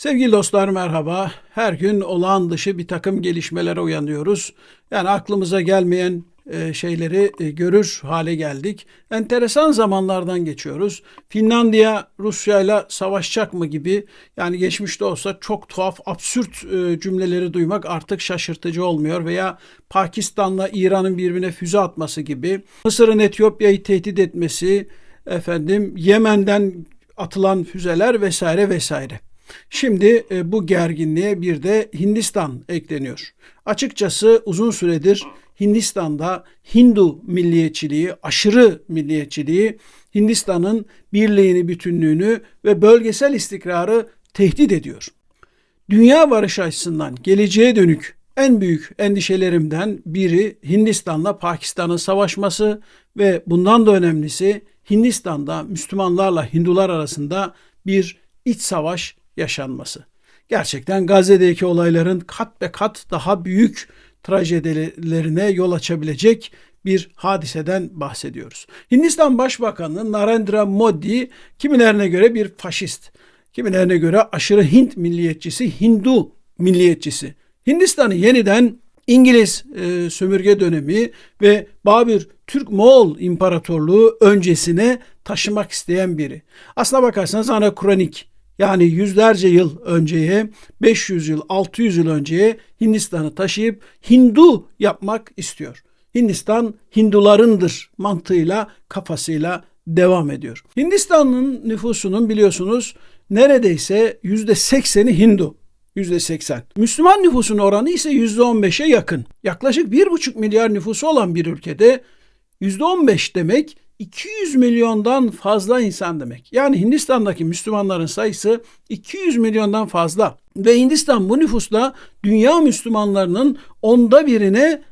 Sevgili dostlar merhaba. Her gün olağan dışı bir takım gelişmelere uyanıyoruz. Yani aklımıza gelmeyen e, şeyleri e, görür hale geldik. Enteresan zamanlardan geçiyoruz. Finlandiya Rusya ile savaşacak mı gibi yani geçmişte olsa çok tuhaf absürt e, cümleleri duymak artık şaşırtıcı olmuyor veya Pakistan'la İran'ın birbirine füze atması gibi Mısır'ın Etiyopya'yı tehdit etmesi efendim Yemen'den atılan füzeler vesaire vesaire. Şimdi e, bu gerginliğe bir de Hindistan ekleniyor. Açıkçası uzun süredir Hindistan'da Hindu milliyetçiliği, aşırı milliyetçiliği Hindistan'ın birliğini, bütünlüğünü ve bölgesel istikrarı tehdit ediyor. Dünya barışı açısından geleceğe dönük en büyük endişelerimden biri Hindistan'la Pakistan'ın savaşması ve bundan da önemlisi Hindistan'da Müslümanlarla Hindular arasında bir iç savaş yaşanması. Gerçekten Gazze'deki olayların kat be kat daha büyük trajedilerine yol açabilecek bir hadiseden bahsediyoruz. Hindistan Başbakanı Narendra Modi kimilerine göre bir faşist, kimilerine göre aşırı Hint milliyetçisi, Hindu milliyetçisi. Hindistan'ı yeniden İngiliz e, sömürge dönemi ve Babür Türk-Moğol İmparatorluğu öncesine taşımak isteyen biri. Aslına bakarsanız anakronik yani yüzlerce yıl önceye, 500 yıl, 600 yıl önceye Hindistan'ı taşıyıp Hindu yapmak istiyor. Hindistan Hindularındır mantığıyla, kafasıyla devam ediyor. Hindistan'ın nüfusunun biliyorsunuz neredeyse yüzde sekseni Hindu. yüzde seksen. Müslüman nüfusun oranı ise yüzde on beşe yakın. Yaklaşık bir buçuk milyar nüfusu olan bir ülkede yüzde on beş demek 200 milyondan fazla insan demek. Yani Hindistan'daki Müslümanların sayısı 200 milyondan fazla. Ve Hindistan bu nüfusla dünya Müslümanlarının onda birine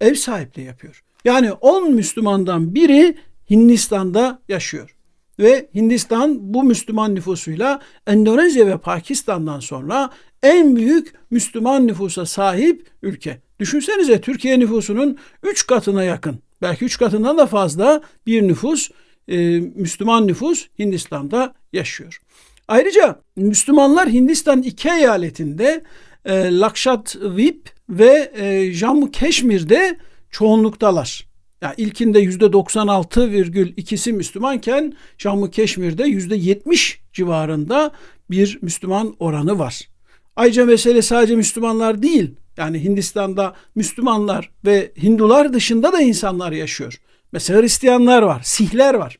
ev sahipliği yapıyor. Yani 10 Müslümandan biri Hindistan'da yaşıyor. Ve Hindistan bu Müslüman nüfusuyla Endonezya ve Pakistan'dan sonra en büyük Müslüman nüfusa sahip ülke. Düşünsenize Türkiye nüfusunun 3 katına yakın belki üç katından da fazla bir nüfus, e, Müslüman nüfus Hindistan'da yaşıyor. Ayrıca Müslümanlar Hindistan iki eyaletinde e, Lakshadweep ve e, Jammu Keşmir'de çoğunluktalar. Yani ilkinde %96,2'si Müslümanken Jammu Keşmir'de %70 civarında bir Müslüman oranı var. Ayrıca mesele sadece Müslümanlar değil. Yani Hindistan'da Müslümanlar ve Hindular dışında da insanlar yaşıyor. Mesela Hristiyanlar var, Sihler var,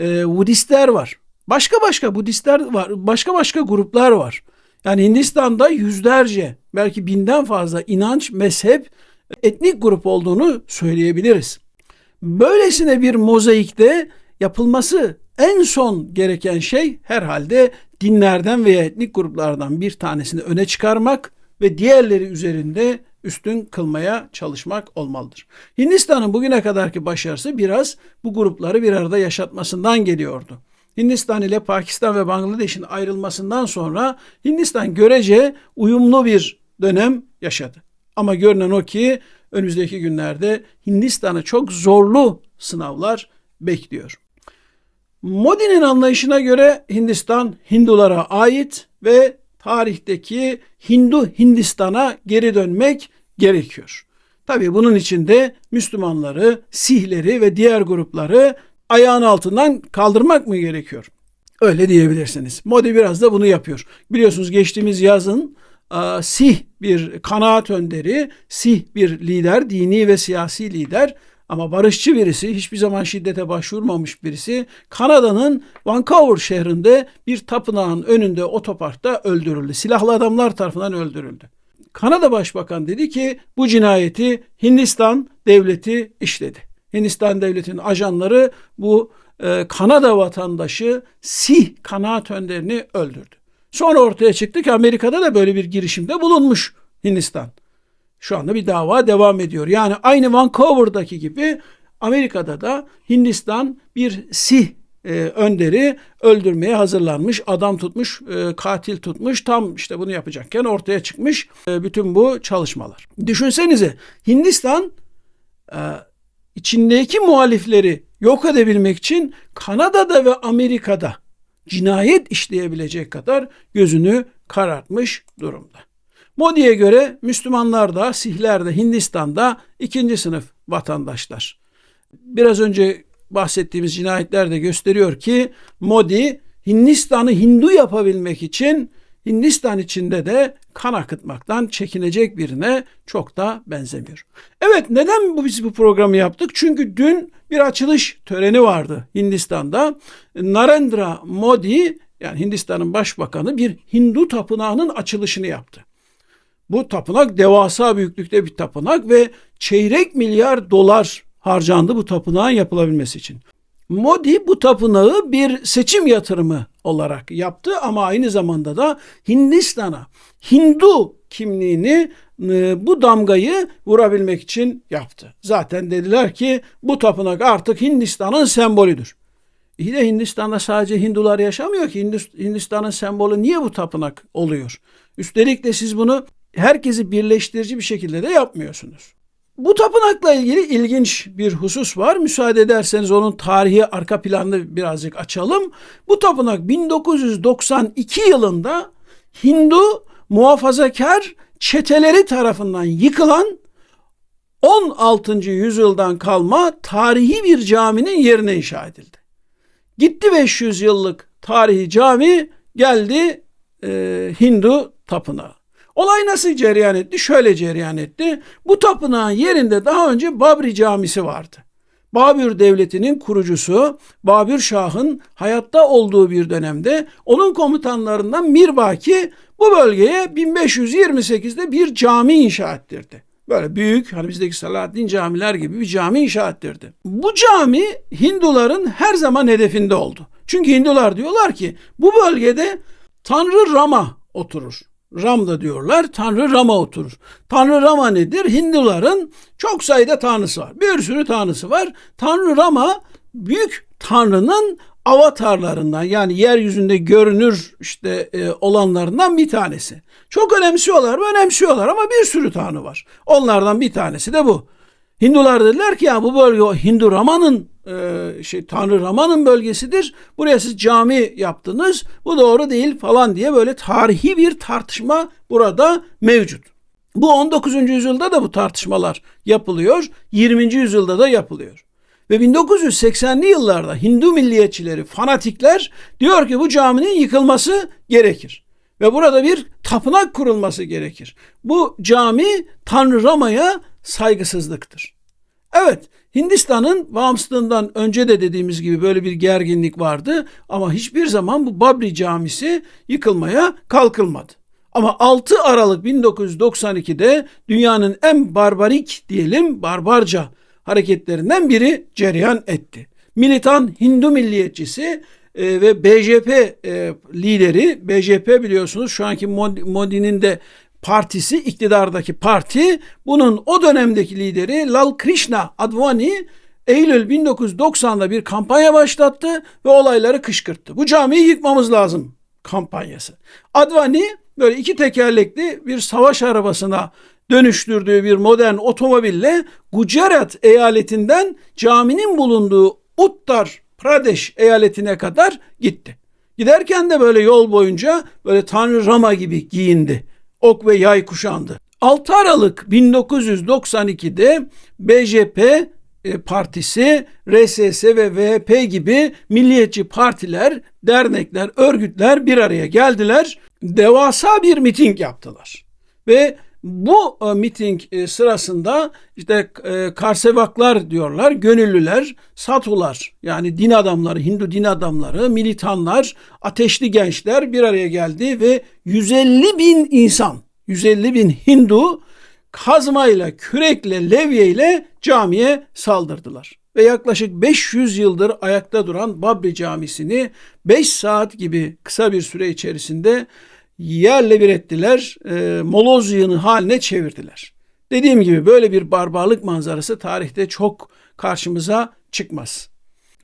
e, Budistler var. Başka başka Budistler var, başka başka gruplar var. Yani Hindistan'da yüzlerce, belki binden fazla inanç, mezhep, etnik grup olduğunu söyleyebiliriz. Böylesine bir mozaikte yapılması en son gereken şey herhalde dinlerden veya etnik gruplardan bir tanesini öne çıkarmak ve diğerleri üzerinde üstün kılmaya çalışmak olmalıdır. Hindistan'ın bugüne kadarki başarısı biraz bu grupları bir arada yaşatmasından geliyordu. Hindistan ile Pakistan ve Bangladeş'in ayrılmasından sonra Hindistan görece uyumlu bir dönem yaşadı. Ama görünen o ki önümüzdeki günlerde Hindistan'ı çok zorlu sınavlar bekliyor. Modi'nin anlayışına göre Hindistan Hindulara ait ve tarihteki Hindu Hindistan'a geri dönmek gerekiyor. Tabii bunun için de Müslümanları, Sihleri ve diğer grupları ayağın altından kaldırmak mı gerekiyor? Öyle diyebilirsiniz. Modi biraz da bunu yapıyor. Biliyorsunuz geçtiğimiz yazın Sih bir kanaat önderi, Sih bir lider, dini ve siyasi lider ama barışçı birisi, hiçbir zaman şiddete başvurmamış birisi Kanada'nın Vancouver şehrinde bir tapınağın önünde otoparkta öldürüldü. Silahlı adamlar tarafından öldürüldü. Kanada Başbakan dedi ki bu cinayeti Hindistan devleti işledi. Hindistan devletinin ajanları bu e, Kanada vatandaşı Sih kanaat önderini öldürdü. Sonra ortaya çıktı ki Amerika'da da böyle bir girişimde bulunmuş Hindistan. Şu anda bir dava devam ediyor. Yani aynı Vancouver'daki gibi Amerika'da da Hindistan bir Sih e, önderi öldürmeye hazırlanmış, adam tutmuş, e, katil tutmuş. Tam işte bunu yapacakken ortaya çıkmış e, bütün bu çalışmalar. Düşünsenize Hindistan e, içindeki muhalifleri yok edebilmek için Kanada'da ve Amerika'da cinayet işleyebilecek kadar gözünü karartmış durumda. Modi'ye göre Müslümanlar da Sihler de Hindistan'da ikinci sınıf vatandaşlar. Biraz önce bahsettiğimiz cinayetler de gösteriyor ki Modi Hindistan'ı Hindu yapabilmek için Hindistan içinde de kan akıtmaktan çekinecek birine çok da benzemiyor. Evet neden bu biz bu programı yaptık? Çünkü dün bir açılış töreni vardı Hindistan'da. Narendra Modi yani Hindistan'ın başbakanı bir Hindu tapınağının açılışını yaptı. Bu tapınak devasa büyüklükte bir tapınak ve çeyrek milyar dolar harcandı bu tapınağın yapılabilmesi için. Modi bu tapınağı bir seçim yatırımı olarak yaptı ama aynı zamanda da Hindistan'a Hindu kimliğini e, bu damgayı vurabilmek için yaptı. Zaten dediler ki bu tapınak artık Hindistan'ın sembolüdür. İyi de Hindistan'da sadece Hindular yaşamıyor ki Hindistan'ın sembolü niye bu tapınak oluyor? Üstelik de siz bunu herkesi birleştirici bir şekilde de yapmıyorsunuz. Bu tapınakla ilgili ilginç bir husus var. Müsaade ederseniz onun tarihi arka planını birazcık açalım. Bu tapınak 1992 yılında Hindu muhafazakar çeteleri tarafından yıkılan 16. yüzyıldan kalma tarihi bir caminin yerine inşa edildi. Gitti 500 yıllık tarihi cami geldi e, Hindu tapınağı. Olay nasıl cereyan etti? Şöyle cereyan etti. Bu tapınağın yerinde daha önce Babri Camisi vardı. Babür Devleti'nin kurucusu Babür Şah'ın hayatta olduğu bir dönemde onun komutanlarından Mirbaki bu bölgeye 1528'de bir cami inşa ettirdi. Böyle büyük hani bizdeki Salahaddin camiler gibi bir cami inşa ettirdi. Bu cami Hinduların her zaman hedefinde oldu. Çünkü Hindular diyorlar ki bu bölgede Tanrı Rama oturur. Ram da diyorlar. Tanrı Rama oturur. Tanrı Rama nedir? Hinduların çok sayıda tanrısı var. Bir sürü tanrısı var. Tanrı Rama büyük tanrının avatarlarından yani yeryüzünde görünür işte e, olanlarından bir tanesi. Çok önemsiyorlar mı? Önemsiyorlar ama bir sürü tanrı var. Onlardan bir tanesi de bu. Hindular dediler ki ya bu bölge Hindu Rama'nın e, şey Tanrı Rama'nın bölgesidir. Buraya siz cami yaptınız. Bu doğru değil falan diye böyle tarihi bir tartışma burada mevcut. Bu 19. yüzyılda da bu tartışmalar yapılıyor. 20. yüzyılda da yapılıyor. Ve 1980'li yıllarda Hindu milliyetçileri, fanatikler diyor ki bu caminin yıkılması gerekir. Ve burada bir tapınak kurulması gerekir. Bu cami Tanrı Rama'ya saygısızlıktır. Evet, Hindistan'ın bağımsızlığından önce de dediğimiz gibi böyle bir gerginlik vardı ama hiçbir zaman bu Babri Camisi yıkılmaya kalkılmadı. Ama 6 Aralık 1992'de dünyanın en barbarik diyelim barbarca hareketlerinden biri cereyan etti. Militan Hindu milliyetçisi e, ve BJP e, lideri, BJP biliyorsunuz şu anki Modi'nin de partisi, iktidardaki parti, bunun o dönemdeki lideri Lal Krishna Advani Eylül 1990'da bir kampanya başlattı ve olayları kışkırttı. Bu camiyi yıkmamız lazım kampanyası. Advani böyle iki tekerlekli bir savaş arabasına dönüştürdüğü bir modern otomobille Gujarat eyaletinden caminin bulunduğu Uttar Pradesh eyaletine kadar gitti. Giderken de böyle yol boyunca böyle Tanrı Rama gibi giyindi ok ve yay kuşandı. 6 Aralık 1992'de BJP e, partisi, RSS ve VHP gibi milliyetçi partiler, dernekler, örgütler bir araya geldiler. Devasa bir miting yaptılar. Ve bu e, miting e, sırasında işte e, karsevaklar diyorlar, gönüllüler, satular yani din adamları, Hindu din adamları, militanlar, ateşli gençler bir araya geldi ve 150 bin insan, 150 bin Hindu kazmayla, kürekle, levyeyle camiye saldırdılar. Ve yaklaşık 500 yıldır ayakta duran Babri Camisi'ni 5 saat gibi kısa bir süre içerisinde yerle bir ettiler, e, moloz yığını haline çevirdiler. Dediğim gibi böyle bir barbarlık manzarası tarihte çok karşımıza çıkmaz.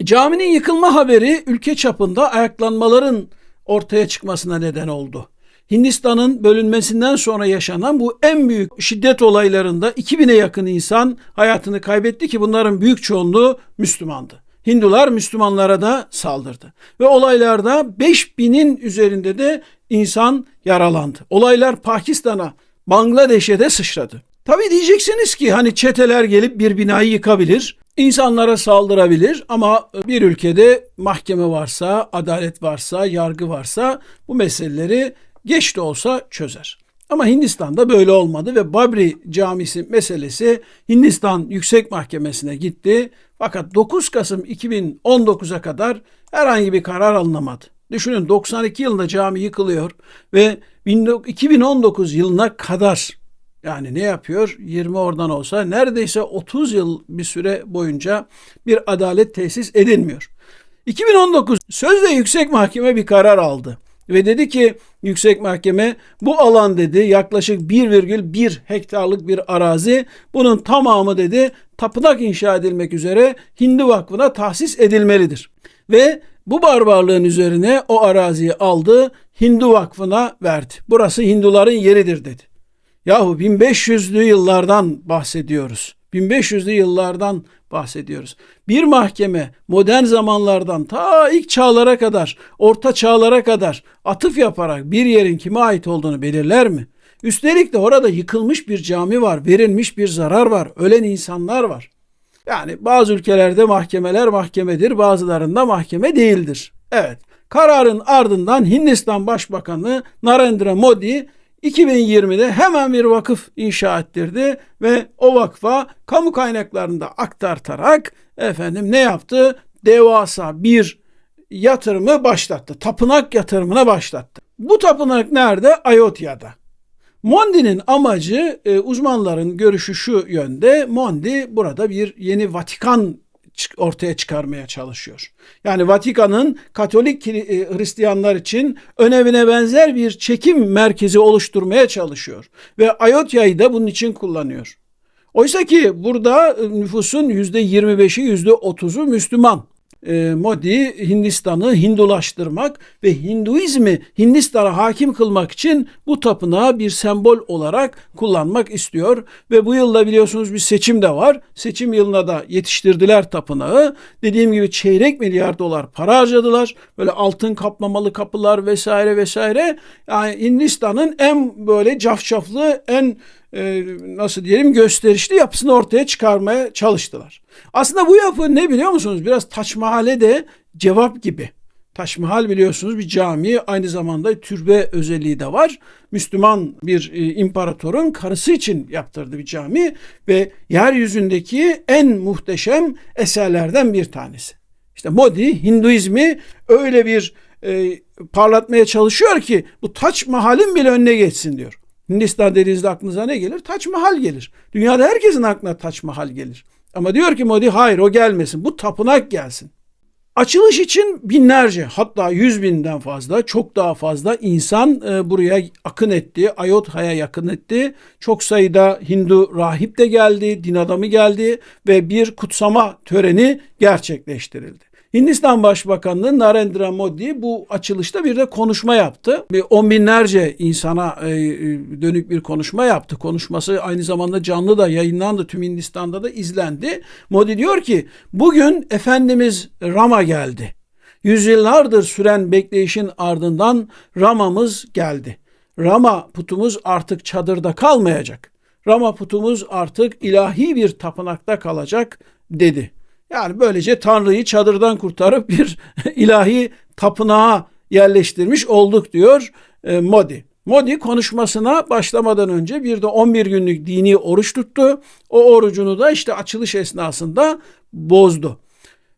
Caminin yıkılma haberi ülke çapında ayaklanmaların ortaya çıkmasına neden oldu. Hindistan'ın bölünmesinden sonra yaşanan bu en büyük şiddet olaylarında 2000'e yakın insan hayatını kaybetti ki bunların büyük çoğunluğu Müslümandı. Hindular Müslümanlara da saldırdı. Ve olaylarda 5000'in üzerinde de insan yaralandı. Olaylar Pakistan'a, Bangladeş'e de sıçradı. Tabii diyeceksiniz ki hani çeteler gelip bir binayı yıkabilir, insanlara saldırabilir ama bir ülkede mahkeme varsa, adalet varsa, yargı varsa bu meseleleri geç de olsa çözer. Ama Hindistan'da böyle olmadı ve Babri Camisi meselesi Hindistan Yüksek Mahkemesi'ne gitti. Fakat 9 Kasım 2019'a kadar herhangi bir karar alınamadı. Düşünün 92 yılında cami yıkılıyor ve 2019 yılına kadar yani ne yapıyor? 20 oradan olsa neredeyse 30 yıl bir süre boyunca bir adalet tesis edilmiyor. 2019 sözde yüksek mahkeme bir karar aldı ve dedi ki yüksek mahkeme bu alan dedi yaklaşık 1,1 hektarlık bir arazi bunun tamamı dedi tapınak inşa edilmek üzere Hindu Vakfı'na tahsis edilmelidir. Ve bu barbarlığın üzerine o araziyi aldı Hindu Vakfı'na verdi. Burası Hinduların yeridir dedi. Yahu 1500'lü yıllardan bahsediyoruz. 1500'lü yıllardan bahsediyoruz. Bir mahkeme modern zamanlardan ta ilk çağlara kadar, orta çağlara kadar atıf yaparak bir yerin kime ait olduğunu belirler mi? Üstelik de orada yıkılmış bir cami var, verilmiş bir zarar var, ölen insanlar var. Yani bazı ülkelerde mahkemeler mahkemedir, bazılarında mahkeme değildir. Evet, kararın ardından Hindistan Başbakanı Narendra Modi 2020'de hemen bir vakıf inşa ettirdi ve o vakfa kamu kaynaklarında aktartarak efendim ne yaptı? Devasa bir yatırımı başlattı. Tapınak yatırımına başlattı. Bu tapınak nerede? Ayotyaa'da. Mondi'nin amacı e, uzmanların görüşü şu yönde. Mondi burada bir yeni Vatikan ortaya çıkarmaya çalışıyor. Yani Vatikan'ın Katolik e, Hristiyanlar için önemine benzer bir çekim merkezi oluşturmaya çalışıyor. Ve Ayotya'yı da bunun için kullanıyor. Oysa ki burada nüfusun %25'i %30'u Müslüman e, Modi Hindistan'ı Hindulaştırmak ve Hinduizmi Hindistan'a hakim kılmak için bu tapınağı bir sembol olarak kullanmak istiyor ve bu yılda biliyorsunuz bir seçim de var. Seçim yılına da yetiştirdiler tapınağı. Dediğim gibi çeyrek milyar dolar para harcadılar. Böyle altın kaplamalı kapılar vesaire vesaire. Yani Hindistan'ın en böyle cafcaflı en e, nasıl diyelim gösterişli yapısını ortaya çıkarmaya çalıştılar. Aslında bu yapı ne biliyor musunuz? Biraz Taç Mahal'e de cevap gibi. Taş Mahal biliyorsunuz bir cami aynı zamanda türbe özelliği de var. Müslüman bir e, imparatorun karısı için yaptırdı bir cami ve yeryüzündeki en muhteşem eserlerden bir tanesi. İşte Modi Hinduizmi öyle bir e, parlatmaya çalışıyor ki bu Taç Mahal'in bile önüne geçsin diyor. Hindistan dediğinizde aklınıza ne gelir? Taç Mahal gelir. Dünyada herkesin aklına Taç Mahal gelir. Ama diyor ki Modi hayır o gelmesin. Bu tapınak gelsin. Açılış için binlerce hatta yüz binden fazla çok daha fazla insan e, buraya akın etti. Ayodhya'ya yakın etti. Çok sayıda Hindu rahip de geldi, din adamı geldi ve bir kutsama töreni gerçekleştirildi. Hindistan Başbakanı Narendra Modi bu açılışta bir de konuşma yaptı. Bir on binlerce insana e, e, dönük bir konuşma yaptı. Konuşması aynı zamanda canlı da yayınlandı. Tüm Hindistan'da da izlendi. Modi diyor ki bugün Efendimiz Rama geldi. Yüzyıllardır süren bekleyişin ardından Rama'mız geldi. Rama putumuz artık çadırda kalmayacak. Rama putumuz artık ilahi bir tapınakta kalacak dedi. Yani böylece Tanrı'yı çadırdan kurtarıp bir ilahi tapınağa yerleştirmiş olduk diyor e, Modi. Modi konuşmasına başlamadan önce bir de 11 günlük dini oruç tuttu. O orucunu da işte açılış esnasında bozdu.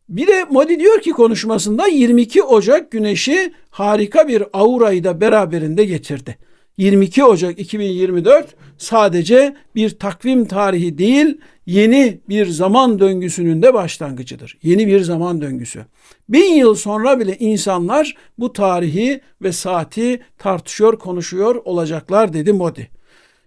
Bir de Modi diyor ki konuşmasında 22 Ocak güneşi harika bir aurayı da beraberinde getirdi. 22 Ocak 2024 sadece bir takvim tarihi değil, yeni bir zaman döngüsünün de başlangıcıdır. Yeni bir zaman döngüsü. Bin yıl sonra bile insanlar bu tarihi ve saati tartışıyor, konuşuyor olacaklar dedi Modi.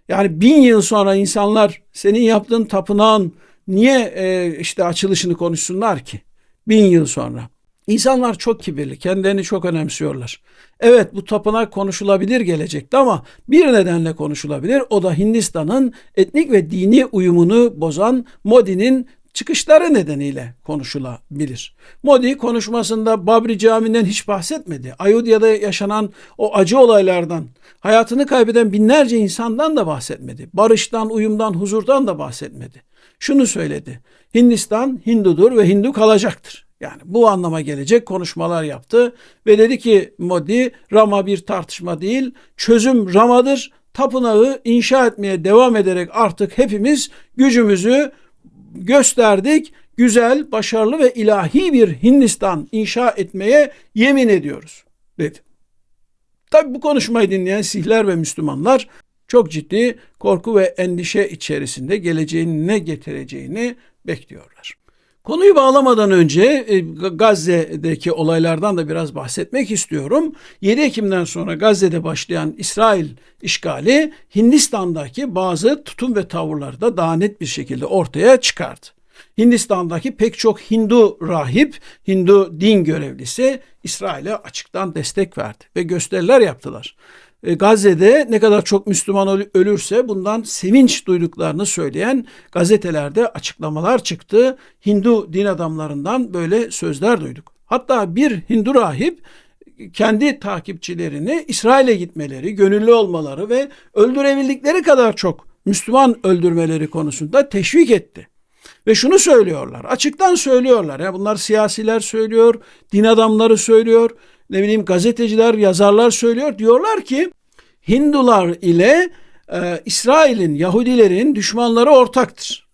Yani bin yıl sonra insanlar senin yaptığın tapınağın niye e, işte açılışını konuşsunlar ki? Bin yıl sonra. İnsanlar çok kibirli, kendilerini çok önemsiyorlar. Evet bu tapınak konuşulabilir gelecekte ama bir nedenle konuşulabilir. O da Hindistan'ın etnik ve dini uyumunu bozan Modi'nin çıkışları nedeniyle konuşulabilir. Modi konuşmasında Babri Camii'nden hiç bahsetmedi. Ayudya'da yaşanan o acı olaylardan, hayatını kaybeden binlerce insandan da bahsetmedi. Barıştan, uyumdan, huzurdan da bahsetmedi. Şunu söyledi. Hindistan Hindudur ve Hindu kalacaktır. Yani bu anlama gelecek konuşmalar yaptı ve dedi ki Modi Rama bir tartışma değil, çözüm Rama'dır. Tapınağı inşa etmeye devam ederek artık hepimiz gücümüzü gösterdik. Güzel, başarılı ve ilahi bir Hindistan inşa etmeye yemin ediyoruz dedi. Tabi bu konuşmayı dinleyen Sihler ve Müslümanlar çok ciddi korku ve endişe içerisinde geleceğin ne getireceğini bekliyorlar. Konuyu bağlamadan önce e, Gazze'deki olaylardan da biraz bahsetmek istiyorum. 7 Ekim'den sonra Gazze'de başlayan İsrail işgali Hindistan'daki bazı tutum ve tavırları da daha net bir şekilde ortaya çıkardı. Hindistan'daki pek çok Hindu rahip, Hindu din görevlisi İsrail'e açıktan destek verdi ve gösteriler yaptılar. E, Gazze'de ne kadar çok Müslüman ölürse bundan sevinç duyduklarını söyleyen gazetelerde açıklamalar çıktı. Hindu din adamlarından böyle sözler duyduk. Hatta bir Hindu rahip kendi takipçilerini İsrail'e gitmeleri, gönüllü olmaları ve öldürebildikleri kadar çok Müslüman öldürmeleri konusunda teşvik etti. Ve şunu söylüyorlar, açıktan söylüyorlar. Ya bunlar siyasiler söylüyor, din adamları söylüyor, ne bileyim gazeteciler, yazarlar söylüyor. Diyorlar ki Hindular ile e, İsrail'in, Yahudilerin düşmanları ortaktır.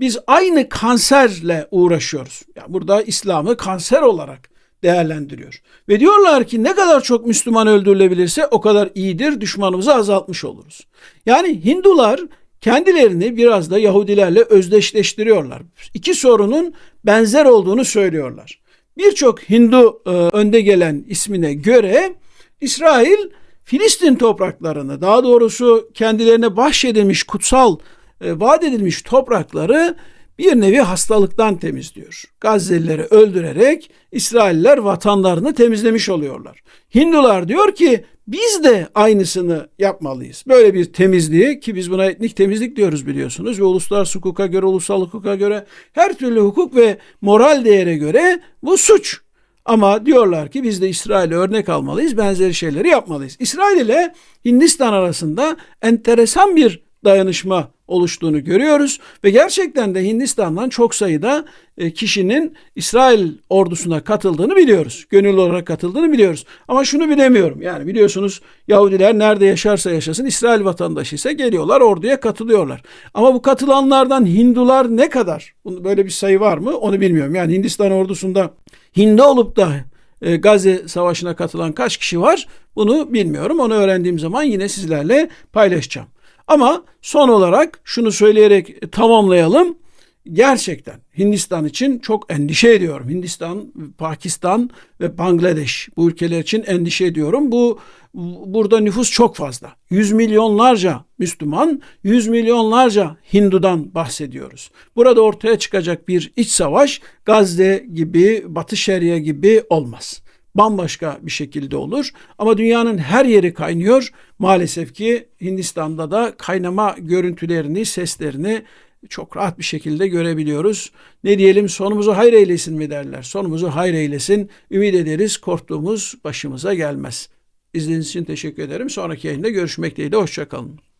Biz aynı kanserle uğraşıyoruz. Yani burada İslam'ı kanser olarak değerlendiriyor. Ve diyorlar ki ne kadar çok Müslüman öldürülebilirse o kadar iyidir, düşmanımızı azaltmış oluruz. Yani Hindular kendilerini biraz da Yahudilerle özdeşleştiriyorlar. İki sorunun benzer olduğunu söylüyorlar. Birçok Hindu e, önde gelen ismine göre İsrail Filistin topraklarını daha doğrusu kendilerine bahşedilmiş kutsal e, vaat edilmiş toprakları bir nevi hastalıktan temizliyor. Gazze'lileri öldürerek İsrailler vatanlarını temizlemiş oluyorlar. Hindular diyor ki biz de aynısını yapmalıyız. Böyle bir temizliği ki biz buna etnik temizlik diyoruz biliyorsunuz ve uluslararası hukuka göre, ulusal hukuka göre her türlü hukuk ve moral değere göre bu suç. Ama diyorlar ki biz de İsrail'e örnek almalıyız, benzeri şeyleri yapmalıyız. İsrail ile Hindistan arasında enteresan bir dayanışma oluştuğunu görüyoruz ve gerçekten de Hindistan'dan çok sayıda e, kişinin İsrail ordusuna katıldığını biliyoruz. Gönüllü olarak katıldığını biliyoruz. Ama şunu bilemiyorum. Yani biliyorsunuz Yahudiler nerede yaşarsa yaşasın İsrail vatandaşı ise geliyorlar orduya katılıyorlar. Ama bu katılanlardan Hindular ne kadar? Böyle bir sayı var mı? Onu bilmiyorum. Yani Hindistan ordusunda Hindu olup da e, Gazze Savaşı'na katılan kaç kişi var? Bunu bilmiyorum. Onu öğrendiğim zaman yine sizlerle paylaşacağım. Ama son olarak şunu söyleyerek tamamlayalım. Gerçekten Hindistan için çok endişe ediyorum. Hindistan, Pakistan ve Bangladeş bu ülkeler için endişe ediyorum. Bu burada nüfus çok fazla. Yüz milyonlarca Müslüman, yüz milyonlarca Hindu'dan bahsediyoruz. Burada ortaya çıkacak bir iç savaş Gazze gibi, Batı Şeria gibi olmaz bambaşka bir şekilde olur. Ama dünyanın her yeri kaynıyor. Maalesef ki Hindistan'da da kaynama görüntülerini, seslerini çok rahat bir şekilde görebiliyoruz. Ne diyelim sonumuzu hayır eylesin mi derler. Sonumuzu hayır eylesin. Ümit ederiz korktuğumuz başımıza gelmez. İzlediğiniz için teşekkür ederim. Sonraki yayında görüşmek dileğiyle. Hoşçakalın.